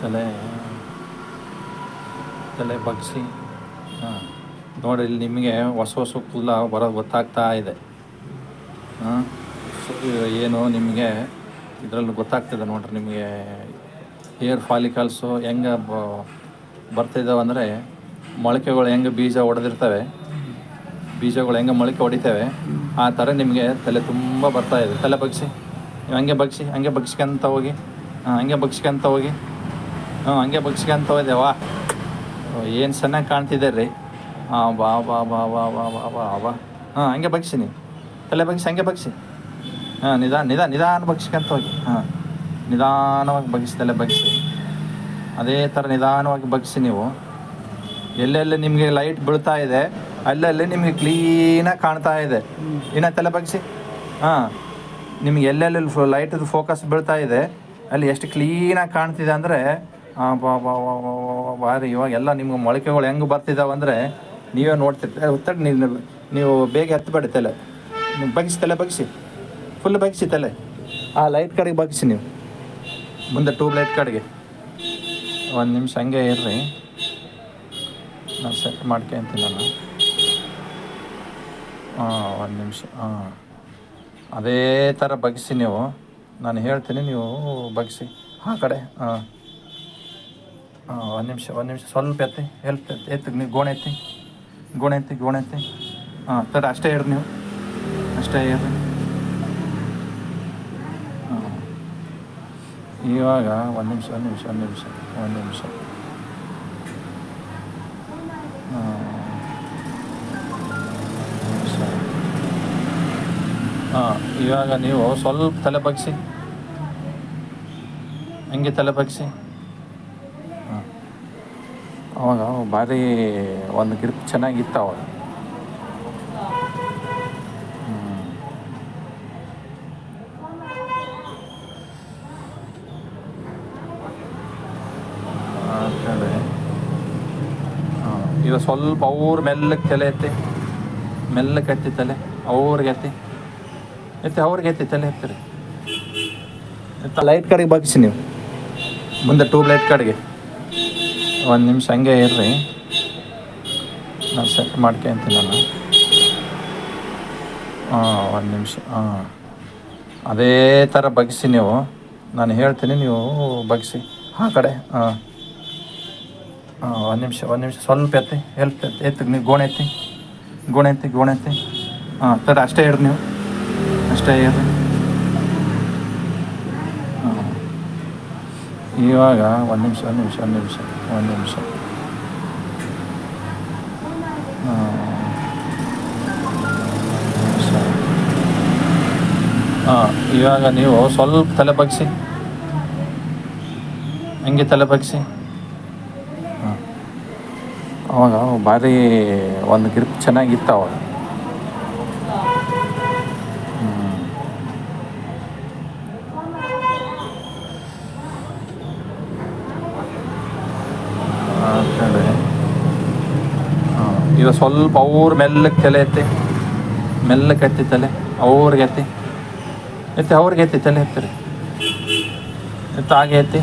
ತಲೆ ತಲೆ ಬಗ್ಸಿ. ಹಾಂ, ನೋಡಿ, ಇಲ್ಲಿ ನಿಮಗೆ ಹೊಸ ಹೊಸ ಕೂದಲ ಬರೋದು ಗೊತ್ತಾಗ್ತಾ ಇದೆ. ಹಾಂ ಏನು ನಿಮಗೆ ಇದರಲ್ಲಿ ಗೊತ್ತಾಗ್ತಿದೆ ನೋಡ್ರಿ ನಿಮಗೆ. ಏರ್ ಫಾಲಿಕಲ್ಸು ಹೆಂಗೆ ಬರ್ತಿದ್ದಾವೆ ಅಂದರೆ ಮೊಳಕೆಗಳು ಹೆಂಗೆ ಬೀಜ ಹೊಡೆದಿರ್ತವೆ ಬೀಜಗಳು ಹೆಂಗೆ ಮೊಳಕೆ ಹೊಡಿತೇವೆ. ಆ ಥರ ನಿಮಗೆ ತಲೆ ತುಂಬ ಬರ್ತಾಯಿದೆ ತಲೆ ಬಗ್ಸಿ. ನೀವು ಹಂಗೆ ಬಗ್ಸಿ, ಹಂಗೆ ಬಗ್ಸ್ಕೊಂತ ಹೋಗಿ. ಹಂಗೆ ಬಗ್ಸ್ಕೊಂತ ಹೋಗಿ. ಹ್ಞೂ ಹಂಗೆ ಬಗ್ಸ್ಕೊಂತ ಹೋದೆವಾ ಏನು ಚೆನ್ನಾಗಿ ಕಾಣ್ತಿದ್ದೆ ರೀ. ಹಾಂ ಬಾ ಬಾ ಬಾ ಬಾ ಬಾ ಬಾ ಬಾ ಬಾ ಹಾಂ, ಹಂಗೆ ಬಗ್ಸಿ ನೀವು. ತಲೆ ಬಗ್ಸಿ, ಹಂಗೆ ಬಗ್ಸಿ. ಹಾಂ, ನಿಧಾನ ನಿಧಾನ ನಿಧಾನ ಬಗ್ಸ್ಕೊಂತ ಹೋಗಿ. ಹಾಂ, ನಿಧಾನವಾಗಿ ಬಗ್ಸಿ, ತಲೆ ಬಗ್ಸಿ. ಅದೇ ಥರ ನಿಧಾನವಾಗಿ ಬಗ್ಸಿ ನೀವು. ಎಲ್ಲೆಲ್ಲಿ ನಿಮಗೆ ಲೈಟ್ ಬೀಳ್ತಾ ಇದೆ, ಅಲ್ಲಲ್ಲಿ ನಿಮಗೆ ಕ್ಲೀನಾಗಿ ಕಾಣ್ತಾ ಇದೆ. ಇನ್ನು ತಲೆ ಬಗ್ಸಿ. ಹಾಂ, ನಿಮ್ಗೆ ಎಲ್ಲೆಲ್ಲಿ ಲೈಟದು ಫೋಕಸ್ ಬೀಳ್ತಾ ಇದೆ ಅಲ್ಲಿ ಎಷ್ಟು ಕ್ಲೀನಾಗಿ ಕಾಣ್ತಿದೆ ಅಂದರೆ ಬಾರಿ ಇವಾಗ ಎಲ್ಲ ನಿಮ್ಗೆ ಮೊಳಕೆಗಳು ಹೆಂಗೆ ಬರ್ತಿದ್ದಾವೆ ಅಂದರೆ ನೀವೇ ನೋಡ್ತಿರ್ತೀರ ಒತ್ತಡ ನೀವು ನೀವು ಬೇಗ ಎತ್ತಬೇಡಿ ತಲೆ ನೀವು ಬಗ್ಸಿ ತಲೆ ಬಗ್ಸಿ ಫುಲ್ ಬಗ್ಸಿ ತಲೆ ಆ ಲೈಟ್ ಕಡೆಗೆ ಬಗ್ಸಿ ನೀವು ಮುಂದೆ ಟ್ಯೂಬ್ ಲೈಟ್ ಕಡೆಗೆ ಒಂದು ನಿಮಿಷ ಹಂಗೆ ಇರ್ರಿ ನಾನು ಸೆಟ್ ಮಾಡ್ಕೊಂತೀನಿ ನಾನು ಹಾಂ ಒಂದು ನಿಮಿಷ ಹಾಂ ಅದೇ ಥರ ಬಗ್ಸಿ ನೀವು ನಾನು ಹೇಳ್ತೀನಿ, ನೀವು ಬಗ್ಸಿ. ಆ ಕಡೆ. ಹಾಂ ಹಾಂ ಒಂದು ನಿಮಿಷ ಒಂದು ನಿಮಿಷ. ಸ್ವಲ್ಪ ಎತ್ತಿ ಹೆಲ್ಪ್ ಎತ್ತಿ ನೀವು ಗೋಣೆ ಎತ್ತಿ. ಗೋಣೆ ಎತ್ತಿ ಗೋಣೆ ಎತ್ತಿ. ಹಾಂ, ತಡ, ಅಷ್ಟೇ ಇರ್ರಿ ನೀವು. ಅಷ್ಟೇ ಇರ್ರಿ ಹಾಂ. ಇವಾಗ ಒಂದು ನಿಮಿಷ ಒಂದು ನಿಮಿಷ ಒಂದು ನಿಮಿಷ ಒಂದು ನಿಮಿಷ. ಇವಾಗ ನೀವು ಸ್ವಲ್ಪ ತಲೆ ಬಗ್ಸಿ ಹಂಗೆ ತಲೆ ಬಗ್ಸಿ ಅವಾಗ ಭಾರಿ ಒಂದು ಗ್ರಿಪ್ ಚೆನ್ನಾಗಿತ್ತು ಅವಾಗ ಈಗ ಸ್ವಲ್ಪ ಅವ್ರ ಮೆಲ್ಲಕ್ಕೆ ತಲೆ ಎತ್ತಿ. ಮೆಲ್ಲಕ್ಕೆ ಎತ್ತಿ ತಲೆ. ಅವ್ರಿಗೆ ಎತ್ತಿ. ಎತ್ತಿ ಅವ್ರಿಗೆ ಎತ್ತಿ ತಲೆ ಎತ್ತಿರಿ. ಎತ್ತ ಲೈಟ್ ಕಡೆಗೆ ಬಗ್ಸಿ ನೀವು. ಮುಂದೆ ಟ್ಯೂಬ್ ಲೈಟ್ ಕಡೆಗೆ ಒಂದು ನಿಮಿಷ ಹಂಗೆ ಇರ್ರಿ. ನಾನು ಸೆಟ್ ಮಾಡ್ಕೊಂತೀನಿ ನಾನು. ಹಾಂ ಒಂದು ನಿಮಿಷ ಹಾಂ ಅದೇ ಥರ ಬಗ್ಸಿ ನೀವು. ನಾನು ಹೇಳ್ತೀನಿ ನೀವು ಬಗ್ಸಿ ಆ ಕಡೆ ಹಾಂ ಹಾಂ ಒಂದು ನಿಮಿಷ ಒಂದು ನಿಮಿಷ ಸ್ವಲ್ಪ ಎತ್ತಿ ಹೆಲ್ಪ್ ಎತ್ತಿ ಎತ್ತಿ ನೀವು ಗೋಣೆ ಎತ್ತಿ. ಗೋಣೆ ಎತ್ತಿ ಗೋಣೆ ಎತ್ತಿ. ಹಾಂ ತಡ ಅಷ್ಟೇ ಇರ್ರಿ ನೀವು. ಅಷ್ಟೇ ಏನು ಇವಾಗ ಒಂದು ನಿಮಿಷ ಒಂದು ನಿಮಿಷ ಒಂದು ನಿಮಿಷ ಒಂದು ನಿಮಿಷ. ಹಾಂ, ಇವಾಗ ನೀವು ಸ್ವಲ್ಪ ತಲೆ ಬಗ್ಸಿ. ಹಂಗೆ ತಲೆ ಬಗ್ಸಿ? ಹಾಂ ಅವಾಗ ಭಾರಿ ಒಂದು ಗ್ರಿಪ್ ಚೆನ್ನಾಗಿತ್ತು ಅವಾಗ ಹ್ಮ್. ಆ ಕಡೆ ಹಾಂ ಈಗ ಸ್ವಲ್ಪ ಅವ್ರ ಮೆಲ್ಲಕ್ಕೆ ತಲೆ ಎತ್ತಿ ಮೆಲ್ಲಕ್ಕೆ ಎತ್ತಿ ತಲೆ, ಅವ್ರಿಗೆ ಎತ್ತಿ ಎತ್ತಿ ಅವ್ರಿಗೆ ಎತ್ತಿ ತಲೆ ಎತ್ತಿರಿ ಎತ್ತ ಹಾಗೆ ಎತ್ತಿ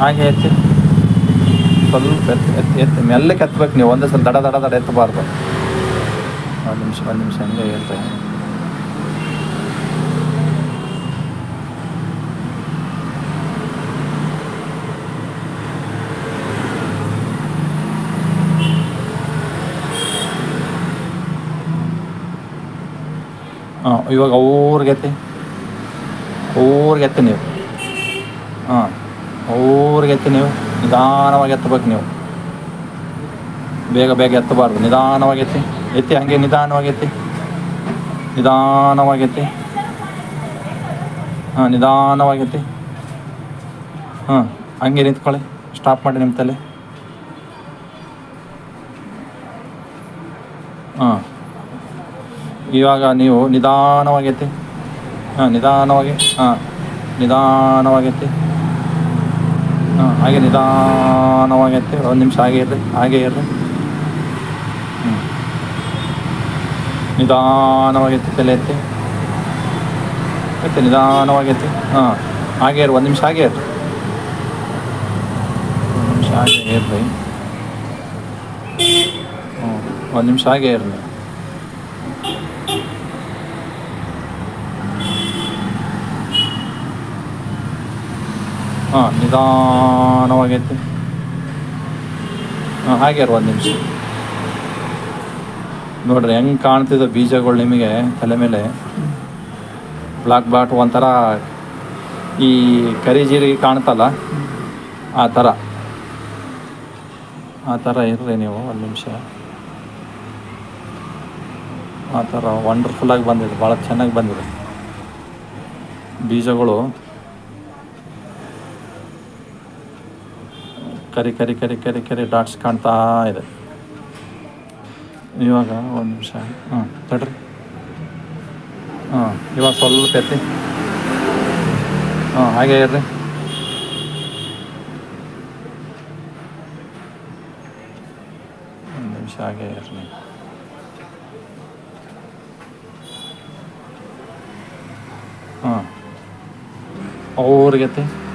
ಹಾಗೆ ಎತ್ತಿ. ಸ್ವಲ್ಪ ಎತ್ತಿ ಎತ್ತಿ ಎತ್ತಿ. ಮೆಲ್ಲಕ್ಕೆ ಎತ್ತಬೇಕು ನೀವು. ಒಂದೇ ಸಲ ದಡ ದಡ ದಡ ಎತ್ತಬಾರ್ದು. ಒಂದು ನಿಮಿಷ ಒಂದು ನಿಮಿಷ ಹಂಗೆ ಹೇಳ್ತೇನೆ ಹಾಂ, ಇವಾಗ ಅವ್ರಿಗೆ ಎತ್ತಿ ಅವ್ರಿಗೆ ಎತ್ತಿ ನೀವು. ಹಾಂ ಅವ್ರಿಗೆ ಎತ್ತಿ ನೀವು. ನಿಧಾನವಾಗಿ ಎತ್ತಬೇಕು ನೀವು. ಬೇಗ ಬೇಗ ಎತ್ತಬಾರ್ದು. ನಿಧಾನವಾಗಿ ಎತ್ತಿ. ಎತ್ತಿ ಹಂಗೆ ನಿಧಾನವಾಗಿ ಎತ್ತಿ. ನಿಧಾನವಾಗಿ ಎತ್ತಿ. ಹಾಂ, ನಿಧಾನವಾಗಿ ಎತ್ತಿ. ಹಾಂ, ಹಂಗೆ ನಿಂತ್ಕೊಳ್ಳಿ. ಸ್ಟಾಪ್ ಮಾಡಿ ನಿಮ್ಮ ತಲೆ. ಇವಾಗ ನೀವು ನಿಧಾನವಾಗೈತಿ ಹಾಂ, ನಿಧಾನವಾಗಿ, ಹಾಂ ನಿಧಾನವಾಗೈತಿ ಹಾಂ, ಹಾಗೆ ನಿಧಾನವಾಗೈತಿ ಒಂದು ನಿಮಿಷ ಹಾಗೆ ಇರ್ರಿ ಹಾಗೆ ಇರ್ರಿ. ಹ್ಞೂ ನಿಧಾನವಾಗೈತಿ ತಲೆ ಎತ್ತಿ. ಐತೆ ನಿಧಾನವಾಗೈತಿ ಹಾಂ, ಹಾಗೆ ಇರು ಒಂದು ನಿಮಿಷ ಹಾಗೆ ಇರ್ರಿ. ಒಂದು ನಿಮಿಷ ಹಾಗೆ ಇರ್ರಿ. ಹ್ಞೂ ಒಂದು ನಿಮಿಷ ಹಾಗೆ ಇರಲಿ ಹಾಂ ನಿಧಾನವಾಗೈತಿ ಹಾಂ, ಹಾಗೆ ಇರು ಒಂದು ನಿಮಿಷ. ನೋಡ್ರಿ, ಹೆಂಗೆ ಕಾಣ್ತಿದ್ದ ಬೀಜಗಳು ನಿಮಗೆ ತಲೆ ಮೇಲೆ? ಬ್ಲಾಕ್ ಬ್ಲಾಟ್ ಒಂಥರ ಈ ಕರಿ ಜೀರಿಗೆ ಕಾಣ್ತಲ್ಲ? ಆ ಥರ ಆ ಥರ ಇರ್ರಿ ನೀವು, ಒಂದು ನಿಮಿಷ. ಆ ಥರ ವಂಡರ್ಫುಲ್ಲಾಗಿ ಬಂದಿದೆ, ಭಾಳ ಚೆನ್ನಾಗಿ ಬಂದಿದೆ. ಬೀಜಗಳು. ಕರಿ ಕರಿ ಕರಿ ಕರಿ ಕರಿ ಡಾಟ್ಸ್ ಕಾಣ್ತಾ ಇದೆ. ಇವಾಗ ಒಂದು ನಿಮಿಷ. ಹಾಂ, ತಡ್ರಿ. ಹಾಂ, ಇವಾಗ ಸ್ವಲ್ಪ ಎತ್ತಿ. ಹಾಂ, ಹಾಗೆ ಇರ್ರಿ. ಒಂದು ನಿಮಿಷ ಹಾಗೆ ಇರ್ರಿ. ಹಾಂ. ಅವ್ರಿಗೆ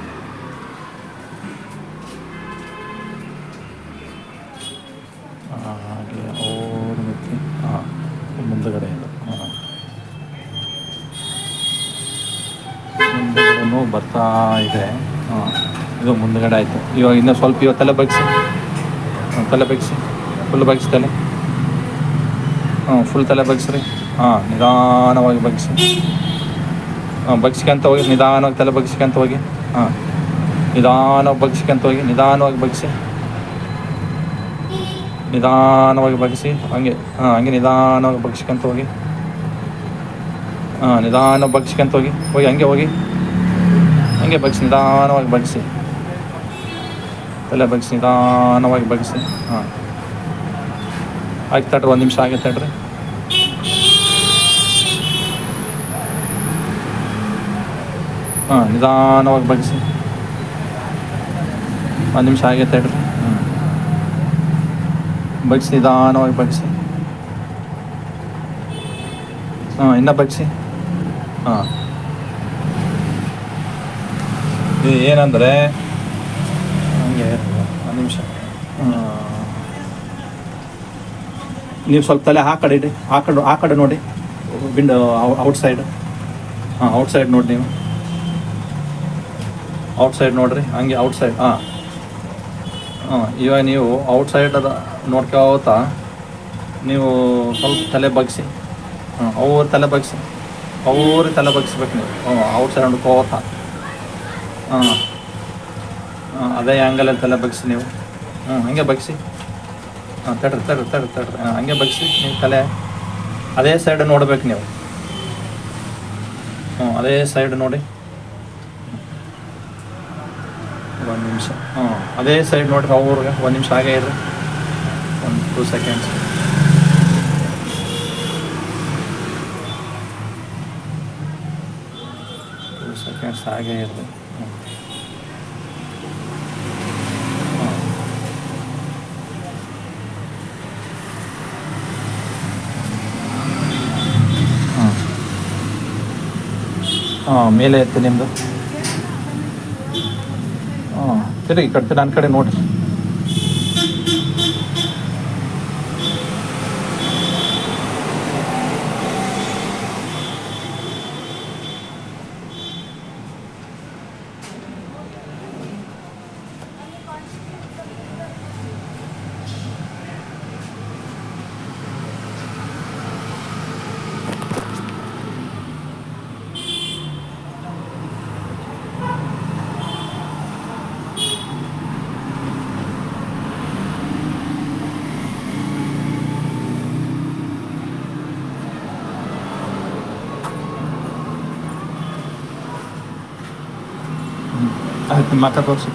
ಮುಂದಗಡೆ. ಇದು ಬರ್ತಾ ಇದೆ. ಹಾಂ, ಇದು ಮುಂದಗಡೆ ಆಯಿತು. ಇವಾಗ ಇನ್ನೂ ಸ್ವಲ್ಪ ಇವಾಗ ತಲೆ ಬಗ್ಸಿ ತಲೆ ಬಗ್ಸಿ ಫುಲ್ ಬಗ್ಸಿ ತಲೆ. ಹಾಂ ಫುಲ್ ತಲೆ ಬಗ್ಸ್ರಿ ಹಾಂ, ನಿಧಾನವಾಗಿ ಬಗ್ಸಿ ಹಾಂ ಬಗ್ಸ್ಕೊಂತ ಹೋಗಿ, ನಿಧಾನವಾಗಿ ತಲೆ ಬಗ್ಸ್ಕೊಂತ ಹೋಗಿ. ಹಾಂ, ನಿಧಾನವಾಗಿ ಬಗ್ಸ್ಕೊಂತ ಹೋಗಿ, ನಿಧಾನವಾಗಿ ಬಗ್ಸಿ ನಿಧಾನವಾಗಿ ಬಗ್ಗಿಸಿ, ಹಂಗೆ, ಹಾಂ, ಹಂಗೆ ನಿಧಾನವಾಗಿ ಬಗ್ಸ್ಕೊಂತ ಹೋಗಿ. ಹಾಂ ನಿಧಾನ ಬಗ್ಸ್ಕೊಂತ ಹೋಗಿ ಹೋಗಿ, ಹಂಗೆ ಹೋಗಿ, ಹಂಗೆ ಬಗ್ಸಿ ನಿಧಾನವಾಗಿ ಬಗ್ಸಿ ತಲೆ ಬಗ್ಸಿ ನಿಧಾನವಾಗಿ ಬಗ್ಸಿ ಹಾಂ. ಆಯ್ತು ತಡ್ರಿ, ಒಂದು ನಿಮಿಷ ಆಗೈತೆ ತಡ್ರಿ. ಹಾಂ, ನಿಧಾನವಾಗಿ ಬಗ್ಸಿ ಒಂದು ನಿಮಿಷ ಆಗೈತೆ ತಡ್ರಿ. ಬಗ್ಸಿ ನಿಧಾನವಾಗಿ ಬಗ್ಸಿ ಹಾಂ ಇನ್ನೂ ಬಗ್ಸಿ ಹಾಂ. ಇದು ಏನಂದರೆ ಹಂಗೆ ಒಂದು ನಿಮಿಷ. ನೀವು ಸ್ವಲ್ಪ ತಲೆ ಆ ಕಡೆ ಇಡಿ. ಆ ಕಡೆ ಆ ಕಡೆ ನೋಡಿ. ವಿಂಡೋ ಔಟ್ ಸೈಡ್ ಹಾಂ ಔಟ್ ಸೈಡ್ ನೋಡಿ ನೀವು. ಔಟ್ ಸೈಡ್ ನೋಡಿರಿ. ಹಂಗೆ ಔಟ್ ಸೈಡ್ ಹಾಂ. ಹಾಂ ಇವಾಗ ನೀವು ಔಟ್ ಸೈಡ್ ಅದ ನೋಡ್ಕೋತಾ ನೀವು ಸ್ವಲ್ಪ ತಲೆ ಬಗ್ಸಿ. ಹಾಂ ಅವ್ರ ತಲೆ ಬಗ್ಸಿ. ಅವ್ರ ತಲೆ ಬಗ್ಸ್ಬೇಕು ನೀವು. ಹ್ಞೂ ಅವ್ರ ಸೈಡ್ ನೋಡ್ಕೋತಾ ಹಾಂ ಅದೇ ಆ್ಯಂಗಲಲ್ಲಿ ತಲೆ ಬಗ್ಸಿ ನೀವು. ಹ್ಞೂ ಹಂಗೆ ಬಗ್ಸಿ. ಹಾಂ ತಡ್ರಿ ತಡ್ರಿ ತಡ್ರಿ ತಡ್ರಿ. ಹಾಂ ಹಂಗೆ ಬಗ್ಸಿ ನೀವು ತಲೆ. ಅದೇ ಸೈಡ್ ನೋಡ್ಬೇಕು ನೀವು. ಹ್ಞೂ ಅದೇ ಸೈಡ್ ನೋಡಿ. ಒಂದು ನಿಮಿಷ. ಹ್ಞೂ ಅದೇ ಸೈಡ್ ನೋಡ್ರಿ ಅವ್ರಿಗೆ. ಒಂದು ನಿಮಿಷ ಹಾಗೆ ಇರ್ರಿ. ಟೂ ಸೆಕೆಂಡ್ಸ್ ಟೂ ಸೆಕೆಂಡ್ಸ್ ಹಾಗೆ ಹಾಂ ಮೇಲೆ ಎತ್ತಿ ನಿಮ್ಮದು ಹಾಂ ತಿರುಗಿ ಕಟ್ಟಿ ನನ್ನ ಕಡೆ ನೋಡ್ರಿ ಆಯ್ತು ನಿಮ್ಮ ಅಕ್ಕ ತೋರಿಸಿ